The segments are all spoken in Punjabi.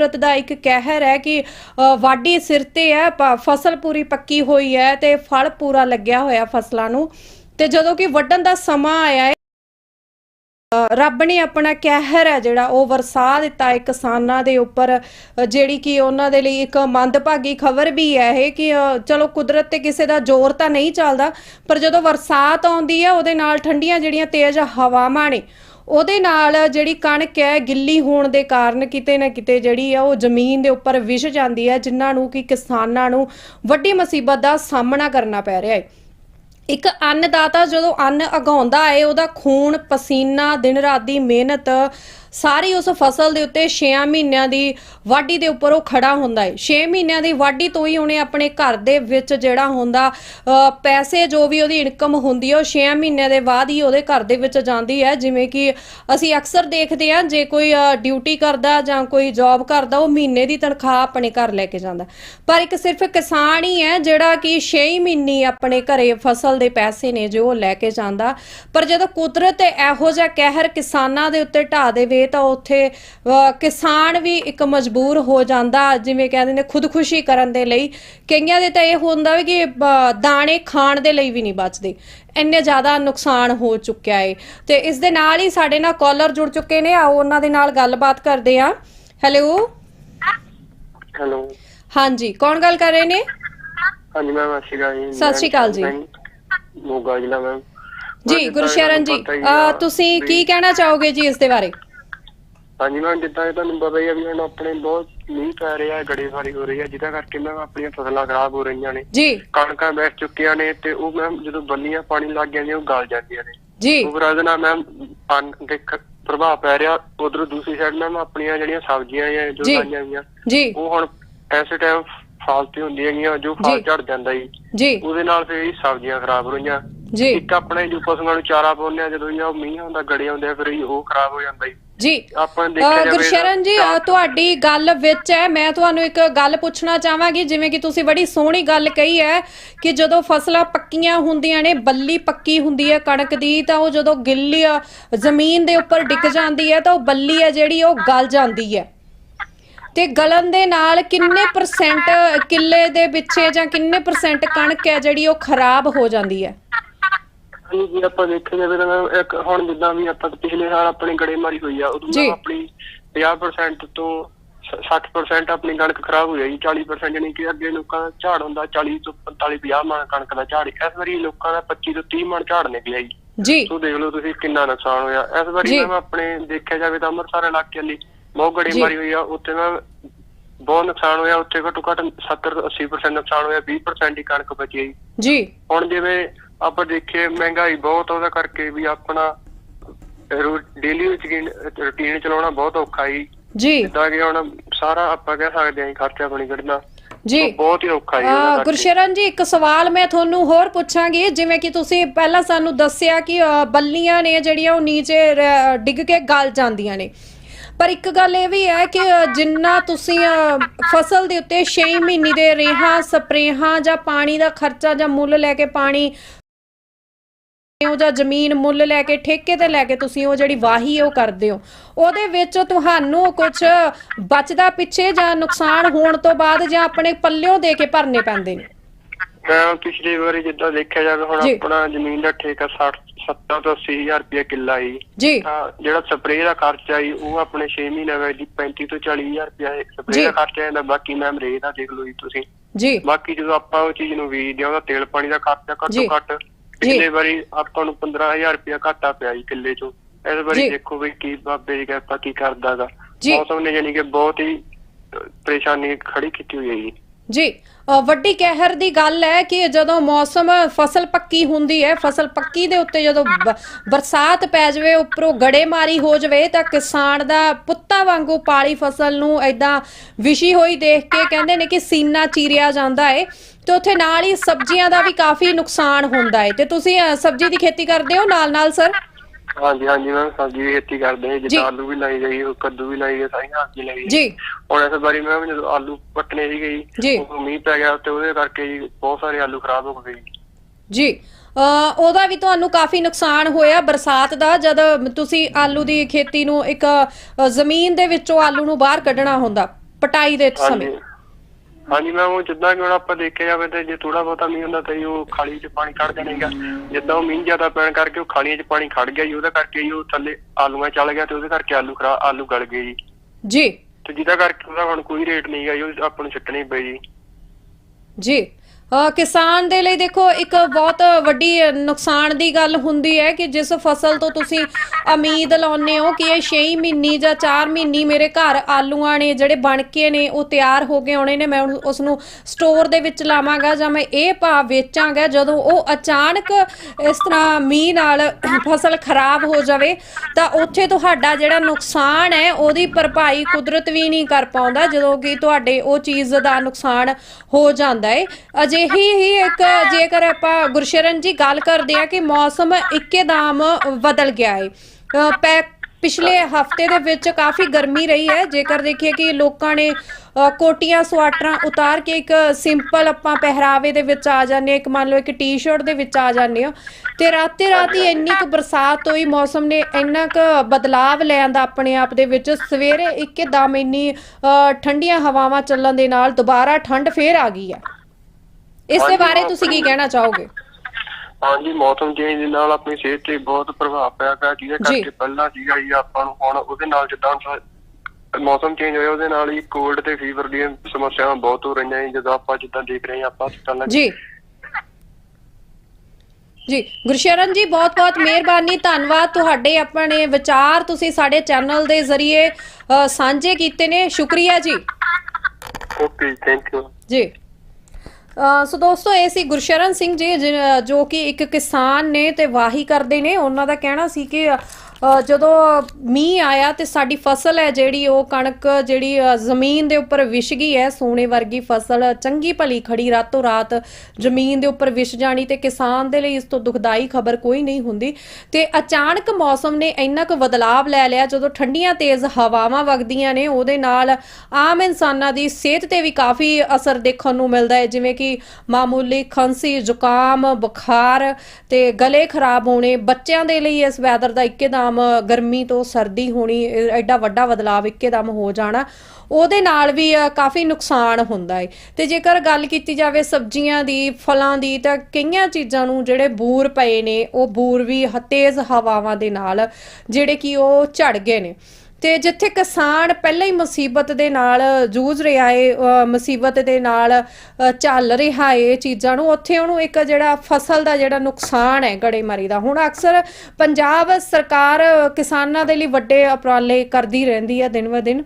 ਕੁਦਰਤ ਦਾ ਇੱਕ ਕਹਿਰ ਹੈ ਕਿ ਵਾਢੀ ਸਿਰ ਤੇ ਹੈ ਪ- ਫਸਲ ਪੂਰੀ ਪੱਕੀ ਹੋਈ ਹੈ ਤੇ ਫਲ ਪੂਰਾ ਲੱਗਿਆ ਹੋਇਆ ਫਸਲਾਂ ਨੂੰ। ਤੇ ਜਦੋਂ ਕਿ ਵੱਢਣ ਦਾ ਸਮਾਂ ਆਇਆ ਹੈ ਅ, ਰੱਬ ਨੇ ਆਪਣਾ ਕਹਿਰ ਹੈ ਜਿਹੜਾ ਉਹ ਵਰਸਾ ਦਿੱਤਾ ਹੈ ਕਿਸਾਨਾਂ ਦੇ ਉੱਪਰ ਅ, ਜਿਹੜੀ ਕਿ ਉਹਨਾਂ ਦੇ ਲਈ ਇੱਕ ਮੰਦਭਾਗੀ ਖਬਰ ਵੀ ਹੈ ਇਹ ਕਿ ਅ, ਚਲੋ ਕੁਦਰਤ ਤੇ ਕਿਸੇ ਦਾ ਜ਼ੋਰ ਤਾਂ ਨਹੀਂ ਚੱਲਦਾ ਪਰ ਜਦੋਂ ਬਰਸਾਤ ਆਉਂਦੀ ਹੈ ਉਹਦੇ ਨਾਲ ਠੰਡੀਆਂ ਜਿਹੜੀਆਂ ਤੇਜ਼ ਹਵਾਵਾਂ ਨੇ ਉਹਦੇ ਨਾਲ ਜਿਹੜੀ ਕਣਕ ਹੈ, ਗਿੱਲੀ ਹੋਣ ਦੇ ਕਾਰਨ ਕਿਤੇ ਨਾ ਕਿਤੇ ਜਿਹੜੀ ਆ, ਉਹ ਜ਼ਮੀਨ ਦੇ ਉੱਪਰ ਵਿਛ ਜਾਂਦੀ ਹੈ, ਜਿਨ੍ਹਾਂ ਨੂੰ ਕਿ ਕਿਸਾਨਾਂ ਨੂੰ ਵੱਡੀ ਮੁਸੀਬਤ ਦਾ ਸਾਹਮਣਾ ਕਰਨਾ ਪੈ ਰਿਹਾ ਹੈ। ਇੱਕ ਅੰਨਦਾਤਾ ਜਦੋਂ ਅੰਨ ਉਗਾਉਂਦਾ ਹੈ, ਉਹਦਾ ਖੂਨ, ਪਸੀਨਾ, ਦਿਨ ਰਾਤ ਦੀ ਮਿਹਨਤ ਸਾਰੀ ਉਸ ਫਸਲ ਦੇ ਉੱਤੇ 6 ਮਹੀਨਿਆਂ ਦੀ ਵਾਢੀ ਦੇ ਉੱਪਰ ਉਹ ਖੜਾ ਹੁੰਦਾ ਹੈ 6 ਮਹੀਨਿਆਂ ਦੀ ਵਾਢੀ ਤੋਂ ਹੀ ਉਹਨੇ ਆਪਣੇ ਘਰ ਦੇ ਵਿੱਚ ਜਿਹੜਾ ਹੁੰਦਾ ਪੈਸੇ ਜੋ ਵੀ ਉਹਦੀ ਇਨਕਮ ਹੁੰਦੀ ਹੈ ਉਹ 6 ਮਹੀਨਿਆਂ ਦੇ ਬਾਅਦ ਹੀ ਉਹਦੇ ਘਰ ਦੇ ਵਿੱਚ ਜਾਂਦੀ ਹੈ ਜਿਵੇਂ ਕਿ ਅਸੀਂ ਅਕਸਰ ਦੇਖਦੇ ਹਾਂ ਜੇ ਕੋਈ ਡਿਊਟੀ ਕਰਦਾ ਜਾਂ ਕੋਈ ਜੌਬ ਕਰਦਾ, ਉਹ ਮਹੀਨੇ ਦੀ ਤਨਖਾਹ ਆਪਣੇ ਘਰ ਲੈ ਕੇ ਜਾਂਦਾ। ਪਰ ਇੱਕ ਸਿਰਫ ਕਿਸਾਨ ਹੀ ਹੈ, ਜਿਹੜਾ ਕਿ 6 ਮਹੀਨੇ ਆਪਣੇ ਘਰੇ ਫਸਲ ਦੇ ਪੈਸੇ ਨੇ ਜੋ ਉਹ ਲੈ ਕੇ ਜਾਂਦਾ। ਪਰ ਜਦੋਂ ਕੁਦਰਤ ਇਹੋ ਜਿਹਾ ਕਹਿਰ ਕਿਸਾਨਾਂ ਦੇ ਉੱਤੇ ਢਾ ਦੇਵੇ ਤਾਂ ਉੱਥੇ ਕਿਸਾਨ ਵੀ ਇੱਕ ਮਜਬੂਰ ਹੋ ਜਾਂਦਾ ਜਿਵੇਂ ਕਹਿੰਦੇ ਨੇ ਖੁਦਕੁਸ਼ੀ ਕਰਨ ਦੇ ਲਈ। ਕਈਆਂ ਦੇ ਤਾਂ ਇਹ ਹੁੰਦਾ ਵੀ ਕਿ ਦਾਣੇ ਖਾਣ ਦੇ ਲਈ ਵੀ ਨਹੀਂ ਬਚਦੇ। ਇੰਨੇ ਜ਼ਿਆਦਾ ਨੁਕਸਾਨ ਹੋ ਚੁੱਕਿਆ ਹੈ ਤੇ ਇਸ ਦੇ ਨਾਲ ਹੀ ਸਾਡੇ ਨਾਲ ਕਾਲਰ ਜੁੜ ਚੁੱਕੇ ਨੇ। ਆਓ ਉਹਨਾਂ ਦੇ ਨਾਲ ਗੱਲਬਾਤ ਕਰਦੇ ਹਾਂ। ਹੈਲੋ ਹੈਲੋ ਹਾਂਜੀ ਕੌਣ ਗੱਲ ਕਰ ਰਹੇ ਨੇ? ਹਾਂਜੀ ਮੈਮ ਸਤਿ ਸ਼੍ਰੀ ਅਕਾਲ ਜੀ। ਸਤਿ ਸ਼੍ਰੀ ਅਕਾਲ ਜੀ। ਮੋਗਾ ਜ਼ਿਲ੍ਹਾ ਮੈਮ ਜੀ ਗੁਰਸ਼ਰਨ ਜੀ ਤੁਸੀਂ ਕੀ ਕਹਿਣਾ ਚਾਹੋਗੇ ਜੀ ਇਸ ਦੇ ਬਾਰੇ? ਹਾਂਜੀ ਮੈਮ ਜਿੱਦਾਂ ਇਹ ਤੁਹਾਨੂੰ ਪਤਾ ਹੀ ਆ ਵੀ ਹੁਣ ਆਪਣੇ ਬਹੁਤ ਮੀਂਹ ਪੈ ਰਿਹਾ ਹੈ ਗੜੇਮਾਰੀ ਹੋ ਰਹੀ ਹੈ ਜਿਹਦਾ ਕਰਕੇ ਮੈਮ ਆਪਣੀਆਂ ਫਸਲਾਂ ਖਰਾਬ ਹੋ ਰਹੀਆਂ ਨੇ। ਜੀ। ਕਣਕਾਂ ਬੈਠ ਚੁੱਕੀਆਂ ਨੇ ਤੇ ਉਹ ਮੈਮ ਜਦੋਂ ਬੰਨੀਆਂ ਪਾਣੀ ਲੱਗ ਜਾਂਦੀਆਂ ਉਹ ਗਲ ਜਾਂਦੀਆਂ ਨੇ। ਜੀ। ਉਹ ਵਜ੍ਹਾ ਨਾਲ ਮੈਮ ਪਾਣ ਦੇ ਖ- ਪ੍ਰਭਾਵ ਪੈ ਰਿਹਾ ਉਧਰੋਂ ਦੂਸਰੀ ਸਾਈਡ ਮੈਮ ਆਪਣੀਆਂ ਜਿਹੜੀਆਂ ਸਬਜ਼ੀਆਂ ਜੋ ਜੀ। ਲਾਈਆਂ ਹੋਈਆਂ ਜੀ। ਉਹ ਹੁਣ ਐਸੇ ਟਾਈਮ ਫਾਲਤੂ ਹੁੰਦੀਆਂ ਹੈਗੀਆਂ ਜੋ ਫਲ ਜੀ। ਝੜ ਜਾਂਦਾ ਜੀ। ਜੀ। ਉਹਦੇ ਨਾਲ ਫਿਰ ਇਹ ਸਬਜ਼ੀਆਂ ਖਰਾਬ ਹੋ ਰਹੀਆਂ। ਜੀ। ਇੱਕ ਆਪਣੇ ਜੋ ਪਸ਼ੂਆਂ ਨੂੰ ਚਾਰਾ ਪਾਉਂਦੇ ਆ ਜਦੋਂ ਇਹ ਮੀਂਹ ਹੁੰਦਾ ਗੜੇ ਆਉਂਦੇ ਆ ਫਿਰ ਇਹ ਉਹ ਖਰਾਬ ਹੋ ਜਾਂਦਾ ਜੀ। ਜੀ। ਆਪਾਂ ਦੇਖਿਆ ਜਾਵੇ ਗੁਰਸ਼ਰਨ ਜੀ ਤੁਹਾਡੀ ਗੱਲ ਵਿੱਚ ਹੈ। ਮੈਂ ਤੁਹਾਨੂੰ ਇੱਕ ਗੱਲ ਪੁੱਛਣਾ ਚਾਹਾਂਗੀ ਜਿਵੇਂ ਕਿ ਤੁਸੀਂ ਬੜੀ ਸੋਹਣੀ ਗੱਲ ਕਹੀ ਹੈ ਕਿ ਜਦੋਂ ਫਸਲਾਂ ਪੱਕੀਆਂ ਹੁੰਦੀਆਂ ਨੇ ਬੱਲੀ ਪੱਕੀ ਹੁੰਦੀ ਹੈ ਕਣਕ ਦੀ ਤਾਂ ਉਹ ਜਦੋਂ ਗਿੱਲੀ ਜ਼ਮੀਨ ਦੇ ਉੱਪਰ ਡਿੱਗ ਜਾਂਦੀ ਹੈ ਤਾਂ ਉਹ ਬੱਲੀ ਹੈ ਜਿਹੜੀ ਉਹ ਗਲ ਜਾਂਦੀ ਹੈ। ਤੇ ਗਲਨ ਦੇ ਨਾਲ ਕਿੰਨੇ ਪਰਸੈਂਟ ਕਿੱਲੇ ਦੇ ਪਿੱਛੇ ਜਾਂ ਕਿੰਨੇ ਪਰਸੈਂਟ ਕਣਕ ਹੈ ਜਿਹੜੀ ਉਹ ਖਰਾਬ ਹੋ ਜਾਂਦੀ ਹੈ? ਹਾਂਜੀ, ਜੇ ਆਪਾਂ ਦੇਖਿਆ ਜਾਵੇ ਤਾਂ ਮੈਮ ਇੱਕ ਹੁਣ ਜਿੱਦਾਂ ਵੀ ਆਪਾਂ ਪਿਛਲੇ ਸਾਲ ਆਪਣੀ ਗੜੇਮਾਰੀ ਹੋਈ ਆ ਉਦੋਂ ਜੀ। ਆਪਣੀ 50% ਤੋਂ ਸ- 60% ਆਪਣੀ ਕਣਕ ਖਰਾਬ ਹੋਈ ਆ ਜੀ 40% ਯਾਨੀ ਕਿ ਅੱਗੇ ਲੋਕਾਂ ਦਾ ਝਾੜ ਹੁੰਦਾ 40 ਤੋਂ 45 50 ਮਣ ਕਣਕ ਦਾ ਝਾੜ ਇਸ ਵਾਰੀ ਲੋਕਾਂ ਦਾ 25 ਤੋਂ 30 ਮਣ ਝਾੜ ਨਿਕਲਿਆ ਜੀ। ਜੀ। ਸੋ ਦੇਖ ਲਓ ਤੁਸੀਂ ਕਿੰਨਾ ਨੁਕਸਾਨ ਹੋਇਆ। ਇਸ ਵਾਰੀ ਜੀ। ਮੈਮ ਆਪਣੇ ਦੇਖਿਆ ਜਾਵੇ ਤਾਂ ਅੰਮ੍ਰਿਤਸਰ ਇਲਾਕੇ ਲਈ ਬਹੁਤ ਗੜੀ ਮਾਰੀ ਹੋਈ ਆ ਉੱਥੇ ਮੈਮ ਬਹੁਤ ਨੁਕਸਾਨ ਹੋਇਆ ਉੱਥੇ ਘੱਟੋ ਘੱਟ 70 ਤੋਂ 80% ਨੁਕਸਾਨ ਹੋਇਆ 20% ਹੀ ਕਣਕ ਬਚੀ ਜੀ। ਜੀ। ਹੁਣ ਜਿਵੇਂ ਆਪਾਂ ਦੇਖੀਏ ਮਹਿੰਗਾਈ ਬਹੁਤ ਉਹਦਾ ਕਰਕੇ ਵੀ ਆਪਣਾ ਡੇਲੀ ਰੁਟੀਨ ਚਲਾਉਣਾ ਬਹੁਤ ਔਖਾ ਹੀ ਜੀ। ਜਿੱਦਾਂ ਕਿ ਹੁਣ ਸਾਰਾ ਆਪਾਂ ਕਹਿ ਸਕਦੇ ਹਾਂ ਖਰਚਾ ਪਾਣੀ ਕੱਢਣਾ। ਜੀ। ਬਹੁਤ ਹੀ ਔਖਾ ਕਰਕੇ। ਗੁਰਸ਼ਰਨ ਜੀ ਇੱਕ ਸਵਾਲ ਮੈਂ ਤੁਹਾਨੂੰ ਹੋਰ ਪੁੱਛਾਂਗੀ ਜਿਵੇਂ ਕਿ ਤੁਸੀਂ ਪਹਿਲਾਂ ਸਾਨੂੰ ਦੱਸਿਆ ਕਿ ਬੱਲੀਆਂ ਨੇ ਜਿਹੜੀਆਂ ਉਹ ਨੀਚੇ ਡਿੱਗ ਕੇ ਗਲ ਜਾਂਦੀਆਂ ਨੇ। ਪਰ ਇੱਕ ਗੱਲ ਇਹ ਵੀ ਹੈ ਕਿ ਜਿੰਨਾ ਤੁਸੀਂ ਫਸਲ ਦੇ ਉੱਤੇ 6 ਮਹੀਨੇ ਦੇ ਰੇਹਾਂ ਸਪਰੇਹਾਂ ਜਾਂ ਪਾਣੀ ਦਾ ਖਰਚਾ ਜਾਂ ਮੁੱਲ ਲੈ ਕੇ ਪਾਣੀ ਉਹ ਜਾਂ ਜ਼ਮੀਨ ਮੁੱਲ ਲੈ ਕੇ ਠੇਕੇ ਤੇ ਲੈ ਕੇ ਤੁਸੀਂ ਉਹ ਜਿਹੜੀ ਵਾਹੀ ਹੈ ਉਹ ਕਰਦੇ ਹੋ। ਉਹਦੇ ਵਿੱਚ ਤੁਹਾਨੂੰ ਕੁਝ ਬਚਦਾ ਪਿੱਛੇ ਜਾਂ ਨੁਕਸਾਨ ਹੋਣ ਤੋਂ ਬਾਅਦ ਜਾਂ ਆਪਣੇ ਪੱਲਿਓਂ ਦੇ ਕੇ ਭਰਨੇ ਪੈਂਦੇ ਨੇ? ਮੈਂ ਪਿਛਲੀ ਵਾਰੀ ਜਿੱਦਾਂ ਦੇਖਿਆ ਜਾਵੇ ਹੁਣ ਜੀ। ਆਪਣਾ ਜ਼ਮੀਨ ਦਾ ਠੇਕਾ 60 70 ਤੋਂ 80 ਹਜ਼ਾਰ ਰੁਪਏ ਕਿੱਲਾ ਹੀ ਜੀ। ਤਾਂ ਜਿਹੜਾ ਸਪਰੇਅ ਦਾ ਖਰਚਾ ਹੀ ਉਹ ਆਪਣੇ 6 ਮਹੀਨੇ ਵਿੱਚ 35 ਤੋਂ 40 ਹਜ਼ਾਰ ਰੁਪਏ ਜੀ। ਸਪਰੇਅ ਦਾ ਖਰਚਾ ਜਾਂਦਾ ਬਾਕੀ ਮੈਮ ਰੇ ਦਾ ਦੇਖ ਲਓ ਜੀ ਤੁਸੀਂ। ਜੀ। ਬਾਕੀ ਜਦੋਂ ਆਪਾਂ ਉਹ ਚੀਜ਼ ਨੂੰ ਬੀਜਦੇ ਹਾਂ ਉਹਦਾ ਤੇਲ ਪਾਣੀ ਦਾ ਖਰਚਾ ਜੀ। ਘੱਟੋ ਘੱਟ ਪਿਛਲੇ ਵਾਰੀ ਆਪਾਂ ਨੂੰ 15000 ਰੁਪਏ ਘਾਟਾ ਪਿਆ ਜੀ ਕਿੱਲੇ ਚੋਂ ਇਸ। ਵਾਰੀ ਦੇਖੋ ਵੀ ਕੀ ਬਾਬੇ ਜੀ ਕਿਰਪਾ ਕੀ ਕਰਦਾਗਾ। ਮੌਸਮ ਨੇ ਯਾਨੀ ਕਿ ਬਹੁਤ ਹੀ ਪਰੇਸ਼ਾਨੀ ਖੜੀ ਕੀਤੀ ਹੋਈ ਹੈ ਜੀ ਜੀ ਵੱਡੀ ਕਹਿਰ ਦੀ ਗੱਲ ਹੈ ਕਿ ਜਦੋਂ ਮੌਸਮ ਫਸਲ ਪੱਕੀ ਹੁੰਦੀ ਹੈ, ਫਸਲ ਪੱਕੀ ਦੇ ਉੱਤੇ ਜਦੋਂ ਬ- ਬਰਸਾਤ ਪੈ ਜਾਵੇ, ਉੱਪਰੋਂ ਗੜੇਮਾਰੀ ਹੋ ਜਾਵੇ, ਤਾਂ ਕਿਸਾਨ ਦਾ ਪੁੱਤਾਂ ਵਾਂਗੂ ਪਾਲੀ ਫਸਲ ਨੂੰ ਐਦਾਂ ਵਿਸ਼ੀ ਹੋਈ ਦੇਖ ਕੇ ਕਹਿੰਦੇ ਨੇ ਕਿ ਸੀਨਾ ਚੀਰਿਆ ਜਾਂਦਾ ਹੈ ਤੇ ਉੱਥੇ ਨਾਲ ਹੀ ਸਬਜ਼ੀਆਂ ਦਾ ਵੀ ਕਾਫੀ ਨੁਕਸਾਨ ਹੁੰਦਾ ਹੈ ਤੇ ਤੁਸੀਂ ਸਬਜ਼ੀ ਦੀ ਖੇਤੀ ਕਰਦੇ ਹੋ ਨਾਲ ਨਾਲ ਸਰ? ਹਾਂਜੀ ਹਾਂਜੀ ਮੈਮ ਸਬਜ਼ੀ ਵੀ ਖੇਤੀ ਕਰਦੇ ਹਾਂ ਜੀ। ਜਿੱਦਾਂ ਆਲੂ ਵੀ ਲਾਈ ਗਈ ਉਹ ਕੱਦੂ ਵੀ ਲਾਈ ਗਏ ਸਾਰੀਆਂ ਸਬਜ਼ੀ ਲਾਈ ਗਈ ਜੀ। ਹੁਣ ਇਸ ਵਾਰੀ ਮੈਮ ਜਦੋਂ ਆਲੂ ਪੱਟਨੇ ਸੀਗੇ ਜੀ। ਜੀ। ਉਹ ਮੀਂਹ ਪੈ ਗਿਆ ਤੇ ਉਹਦੇ ਕਰਕੇ ਜੀ ਬਹੁਤ ਸਾਰੇ ਆਲੂ ਖਰਾਬ ਹੋ ਗਏ ਜੀ। ਜੀ। ਅ, ਉਹਦਾ ਵੀ ਤੁਹਾਨੂੰ ਕਾਫੀ ਨੁਕਸਾਨ ਹੋਇਆ ਬਰਸਾਤ ਦਾ ਜਦ ਤੁਸੀਂ ਆਲੂ ਦੀ ਖੇਤੀ ਨੂੰ ਇੱਕ ਅ, ਜ਼ਮੀਨ ਦੇ ਵਿੱਚੋਂ ਆਲੂ ਨੂੰ ਬਾਹਰ ਕੱਢਣਾ ਹੁੰਦਾ ਪਟਾਈ ਦੇ ਸਮੇਂ। ਹਾਂਜੀ। ਹਾਂਜੀ ਮੈਂ ਉਹ ਜਿੱਦਾਂ ਕਿ ਹੁਣ ਆਪਾਂ ਦੇਖਿਆ ਜਾਵੇ ਤੇ ਜੇ ਥੋੜਾ ਬਹੁਤਾ ਮੀਂਹ ਹੁੰਦਾ ਤਾਂ ਉਹ ਖਾਲੀ 'ਚ ਪਾਣੀ ਖੜ ਜਾਣੇਗਾ ਜਿੱਦਾਂ ਉਹ ਮੀਂਹ ਜ਼ਿਆਦਾ ਪੈਣ ਕਰਕੇ ਉਹ ਖਾਲੀਆਂ 'ਚ ਪਾਣੀ ਖੜ ਗਿਆ ਜੀ ਉਹਦਾ ਕਰਕੇ ਉਹ ਥੱਲੇ ਆਲੂਆਂ 'ਚ ਚਲ ਗਿਆ ਤੇ ਉਹਦੇ ਕਰਕੇ ਆਲੂ ਖਰਾ ਆਲੂ ਗਲ ਗਏ ਜੀ। ਜੀ। ਤੇ ਜਿਹਦਾ ਕਰਕੇ ਉਹਦਾ ਹੁਣ ਕੋਈ ਰੇਟ ਨਹੀਂ ਗਾ ਜੀ ਉਹ ਆਪਾਂ ਨੂੰ ਛੱਟਣੀ ਪਈ ਜੀ। ਜੀ। ਕਿਸਾਨ ਦੇ ਲਈ ਦੇਖੋ, ਇੱਕ ਬਹੁਤ ਵੱਡੀ ਨੁਕਸਾਨ ਦੀ ਗੱਲ ਹੁੰਦੀ ਹੈ ਕਿ ਜਿਸ ਫਸਲ ਤੋਂ ਤੁਸੀਂ ਉਮੀਦ ਲਾਉਂਦੇ ਹੋ ਕਿ ਇਹ 6 ਮਹੀਨੇ ਜਾਂ 4 ਮਹੀਨੇ ਮੇਰੇ ਘਰ ਆਲੂਆਂ ਨੇ ਜਿਹੜੇ ਬਣ ਕੇ ਨੇ, ਉਹ ਤਿਆਰ ਹੋ ਕੇ ਆਉਣੇ ਨੇ, ਮੈਂ ਹੁਣ ਉਸ ਨੂੰ ਸਟੋਰ ਦੇ ਵਿੱਚ ਲਾਵਾਂਗਾ ਜਾਂ ਮੈਂ ਇਹ ਭਾਅ ਵੇਚਾਂਗਾ ਜਦੋਂ ਉਹ ਅਚਾਨਕ ਇਸ ਤਰ੍ਹਾਂ ਮੀਂਹ ਨਾਲ ਫਸਲ ਖਰਾਬ ਹੋ ਜਾਵੇ, ਤਾਂ ਉੱਥੇ ਤੁਹਾਡਾ ਜਿਹੜਾ ਨੁਕਸਾਨ ਹੈ, ਉਹਦੀ ਭਰਪਾਈ ਕੁਦਰਤ ਵੀ ਨਹੀਂ ਕਰ ਪਾਉਂਦਾ ਜਦੋਂ ਕਿ ਤੁਹਾਡੇ ਉਹ ਚੀਜ਼ ਦਾ ਨੁਕਸਾਨ ਹੋ ਜਾਂਦਾ ਹੈ। ਇਹੀ ਹੀ ਇੱਕ ਜੇਕਰ ਆਪਾਂ ਗੁਰਸ਼ਰਨ ਜੀ ਗੱਲ ਕਰਦੇ ਆ ਕਿ ਮੌਸਮ ਇੱਕੇਦਮ ਬਦਲ ਗਿਆ ਹੈ। ਪੈ ਪਿਛਲੇ ਹਫ਼ਤੇ ਦੇ ਵਿੱਚ ਕਾਫੀ ਗਰਮੀ ਰਹੀ ਹੈ। ਜੇਕਰ ਦੇਖੀਏ ਕਿ ਲੋਕਾਂ ਨੇ ਕੋਟੀਆਂ, ਸਵਾਟਰਾਂ ਉਤਾਰ ਕੇ ਇੱਕ ਸਿੰਪਲ ਆਪਾਂ ਪਹਿਰਾਵੇ ਦੇ ਵਿੱਚ ਆ ਜਾਂਦੇ ਹਾਂ। ਇੱਕ ਮੰਨ ਲਓ ਇੱਕ ਟੀ-ਸ਼ਰਟ ਦੇ ਵਿੱਚ ਆ ਜਾਂਦੇ ਹੋ। ਤੇ ਰਾਤੇ ਰਾਤ ਹੀ ਇੰਨੀ ਕੁ ਬਰਸਾਤ ਹੋਈ, ਮੌਸਮ ਨੇ ਇੰਨਾ ਕੁ ਬਦਲਾਵ ਲੈ ਆਂਦਾ ਆਪਣੇ ਆਪ ਦੇ ਵਿੱਚ ਸਵੇਰੇ ਇੱਕੇ ਦਮ ਇੰਨੀ ਠੰਡੀਆਂ ਹਵਾਵਾਂ ਚੱਲਣ ਦੇ ਨਾਲ ਦੁਬਾਰਾ ਠੰਡ ਫੇਰ ਆ ਗਈ ਹੈ। ਇਸ ਦੇ ਬਾਰੇ ਤੁਸੀਂ ਕੀ ਕਹਿਣਾ ਚਾਹੋਗੇ? ਹਾਂਜੀ ਮੌਸਮ ਚੇਂਜ ਦੇ ਨਾਲ ਆਪਣੀ ਸਿਹਤ ਤੇ ਬਹੁਤ ਪ੍ਰਭਾਵ ਪਿਆ ਪਿਆ ਜਿਹਦੇ। ਕਰਕੇ ਪਹਿਲਾਂ ਸੀਗਾ ਜੀ ਆਪਾਂ ਨੂੰ ਹੁਣ ਉਹਦੇ ਨਾਲ ਜਿੱਦਾਂ ਮੌਸਮ ਚੇਂਜ ਹੋਇਆ ਉਹਦੇ ਨਾਲ ਹੀ ਕੋਲਡ ਤੇ ਫੀਵਰ ਦੀਆਂ ਸਮੱਸਿਆਵਾਂ ਬਹੁਤ ਹੋ ਰਹੀਆਂ ਜੀ ਜਦੋਂ ਆਪਾਂ ਜਿੱਦਾਂ ਦੇਖ ਰਹੇ ਹਾਂ ਆਪਾਂ ਹਸਪਤਾਲਾਂ ਜੀ। ਜੀ ਗੁਰਸ਼ਰਨ ਜੀ ਬਹੁਤ ਬਹੁਤ ਮਿਹਰਬਾਨੀ ਧੰਨਵਾਦ ਤੁਹਾਡੇ ਆਪਣੇ ਵਿਚਾਰ ਤੁਸੀਂ ਸਾਡੇ ਚੈਨਲ ਦੇ ਜ਼ਰੀਏ ਸਾਂਝੇ ਕੀਤੇ ਨੇ ਸ਼ੁਕਰੀਆ ਜੀ। ਓਕੇ ਥੈਂਕ ਯੂ ਜੀ। ਸੋ ਦੋਸਤੋ, ਇਹ ਸੀ ਗੁਰਸ਼ਰਨ ਸਿੰਘ ਜੀ ਜਿ- ਜੋ ਕਿ ਇੱਕ ਕਿਸਾਨ ਨੇ ਤੇ ਵਾਹੀ ਕਰਦੇ ਨੇ। ਉਹਨਾਂ ਦਾ ਕਹਿਣਾ ਸੀ ਕਿ ਜਦੋਂ ਮੀਂਹ ਆਇਆ ਤੇ ਸਾਡੀ ਫਸਲ ਹੈ ਜਿਹੜੀ, ਉਹ ਕਣਕ ਜਿਹੜੀ ਜ਼ਮੀਨ ਦੇ ਉੱਪਰ ਵਿਛ ਗਈ ਹੈ, ਸੋਨੇ ਵਰਗੀ ਫਸਲ ਚੰਗੀ ਭਲੀ ਖੜੀ, ਰਾਤੋਂ ਰਾਤ ਜ਼ਮੀਨ ਦੇ ਉੱਪਰ ਵਿਛ ਜਾਣੀ ਤੇ ਕਿਸਾਨ ਦੇ ਲਈ ਇਸ ਤੋਂ ਦੁਖਦਾਈ ਖਬਰ ਕੋਈ ਨਹੀਂ ਹੁੰਦੀ। ਤੇ ਅਚਾਨਕ ਮੌਸਮ ਨੇ ਇੰਨਾ ਕੁ ਬਦਲਾਵ ਲੈ ਲਿਆ, ਜਦੋਂ ਠੰਡੀਆਂ ਤੇਜ਼ ਹਵਾਵਾਂ ਵਗਦੀਆਂ ਨੇ, ਉਹਦੇ ਨਾਲ ਆਮ ਇਨਸਾਨਾਂ ਦੀ ਸਿਹਤ ਤੇ ਵੀ ਕਾਫੀ ਅਸਰ ਦੇਖਣ ਨੂੰ ਮਿਲਦਾ ਹੈ। ਜਿਵੇਂ ਕਿ ਮਾਮੂਲੀ ਖਾਂਸੀ, ਜ਼ੁਕਾਮ, ਬੁਖਾਰ ਤੇ ਗਲੇ ਖਰਾਬ ਹੋਣੇ, ਬੱਚਿਆਂ ਦੇ ਲਈ ਇਸ ਵੈਦਰ ਦਾ ਇੱਕਦਮ ਗਰਮੀ ਤੋਂ ਸਰਦੀ ਹੋਣੀ ਐਡਾ ਵੱਡਾ ਬਦਲਾਵ ਇੱਕਦਮ ਹੋ ਜਾਣਾ, ਉਹਦੇ ਨਾਲ ਵੀ ਕਾਫੀ ਨੁਕਸਾਨ ਹੁੰਦਾ ਹੈ ਤੇ ਜੇਕਰ ਗੱਲ ਕੀਤੀ ਜਾਵੇ ਸਬਜ਼ੀਆਂ ਦੀ, ਫਲਾਂ ਦੀ, ਤਾਂ ਕਈਆਂ ਚੀਜ਼ਾਂ ਨੂੰ ਜਿਹੜੇ ਬੂਰ ਪਏ ਨੇ, ਉਹ ਬੂਰ ਵੀ ਤੇਜ਼ ਹਵਾਵਾਂ ਦੇ ਨਾਲ, ਜਿਹੜੇ ਕਿ ਉਹ ਝੜ ਗਏ ਨੇ। ਤੇ ਜਿੱਥੇ ਕਿਸਾਨ ਪਹਿਲਾਂ ਹੀ ਮੁਸੀਬਤ ਦੇ ਨਾਲ ਜੂਝ ਰਿਹਾ ਏ ਮੁਸੀਬਤ ਦੇ ਨਾਲ ਅ, ਚੱਲ ਰਿਹਾ ਏ ਚੀਜ਼ਾਂ ਨੂੰ ਉੱਥੇ ਉਹਨੂੰ ਇੱਕ ਜਿਹੜਾ ਫਸਲ ਦਾ ਜਿਹੜਾ ਨੁਕਸਾਨ ਹੈ ਗੜੇਮਾਰੀ ਦਾ। ਹੁਣ ਅਕਸਰ ਪੰਜਾਬ ਸਰਕਾਰ ਕਿਸਾਨਾਂ ਦੇ ਲਈ ਵੱਡੇ ਉਪਰਾਲੇ ਕਰਦੀ ਰਹਿੰਦੀ ਹੈ ਦਿਨ ਬ ਦਿਨ।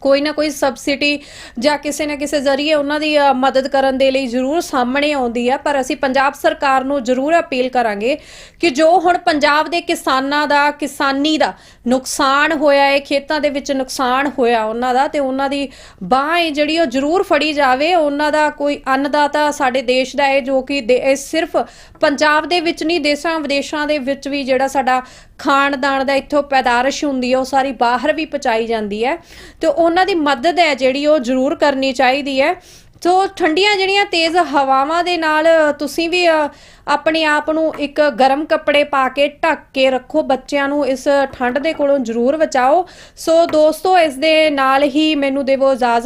ਕੋਈ ਨਾ ਕੋਈ ਸਬਸਿਡੀ ਜਾਂ ਕਿਸੇ ਨਾ ਕਿਸੇ ਜ਼ਰੀਏ ਉਹਨਾਂ ਦੀ ਅ, ਮਦਦ ਕਰਨ ਦੇ ਲਈ ਜ਼ਰੂਰ ਸਾਹਮਣੇ ਆਉਂਦੀ ਹੈ ਪਰ ਅਸੀਂ ਪੰਜਾਬ ਸਰਕਾਰ ਨੂੰ ਜ਼ਰੂਰ ਅਪੀਲ ਕਰਾਂਗੇ ਕਿ ਜੋ ਹੁਣ ਪੰਜਾਬ ਦੇ ਕਿਸਾਨਾਂ ਦਾ ਕਿਸਾਨੀ ਦਾ ਨੁਕਸਾਨ ਹੋਇਆ ਹੈ ਖੇਤਾਂ ਦੇ ਵਿੱਚ ਨੁਕਸਾਨ ਹੋਇਆ ਉਹਨਾਂ ਦਾ ਤੇ ਉਹਨਾਂ ਦੀ ਬਾਂਹ ਹੈ ਜਿਹੜੀ ਉਹ ਜ਼ਰੂਰ ਫੜੀ ਜਾਵੇ ਉਹਨਾਂ ਦਾ ਕੋਈ ਅੰਨਦਾਤਾ ਸਾਡੇ ਦੇਸ਼ ਦਾ ਹੈ ਜੋ ਕਿ ਦੇ- ਇਹ ਸਿਰਫ ਪੰਜਾਬ ਦੇ ਵਿੱਚ ਨਹੀਂ ਦੇਸ਼ਾਂ ਵਿਦੇਸ਼ਾਂ ਦੇ ਵਿੱਚ ਵੀ ਜਿਹੜਾ ਸਾਡਾ ਖਾਨਦਾਨ ਦਾ ਇੱਥੋਂ ਪੈਦਾਰਿਸ਼ ਹੁੰਦੀ ਹੈ ਉਹ ਸਾਰੀ ਬਾਹਰ ਵੀ ਪਹੁੰਚਾਈ ਜਾਂਦੀ ਹੈ ਤੇ ਉਹਨਾਂ ਦੀ ਮਦਦ ਹੈ ਜਿਹੜੀ ਉਹ ਜ਼ਰੂਰ ਕਰਨੀ ਚਾਹੀਦੀ ਹੈ। ਸੋ ਠੰਡੀਆਂ ਜਿਹੜੀਆਂ ਤੇਜ਼ ਹਵਾਵਾਂ ਦੇ ਨਾਲ ਤੁਸੀਂ ਵੀ ਆਪਣੇ ਆਪ ਨੂੰ ਇੱਕ ਗਰਮ ਕੱਪੜੇ ਪਾ ਕੇ ਢੱਕ ਕੇ ਰੱਖੋ। ਬੱਚਿਆਂ ਨੂੰ ਇਸ ਠੰਡ ਦੇ ਕੋਲੋਂ ਜ਼ਰੂਰ ਬਚਾਓ। ਸੋ ਦੋਸਤੋ, ਇਸ ਦੇ ਨਾਲ ਹੀ ਮੈਨੂੰ ਦੇਵੋ ਇਜਾਜ਼ਤ।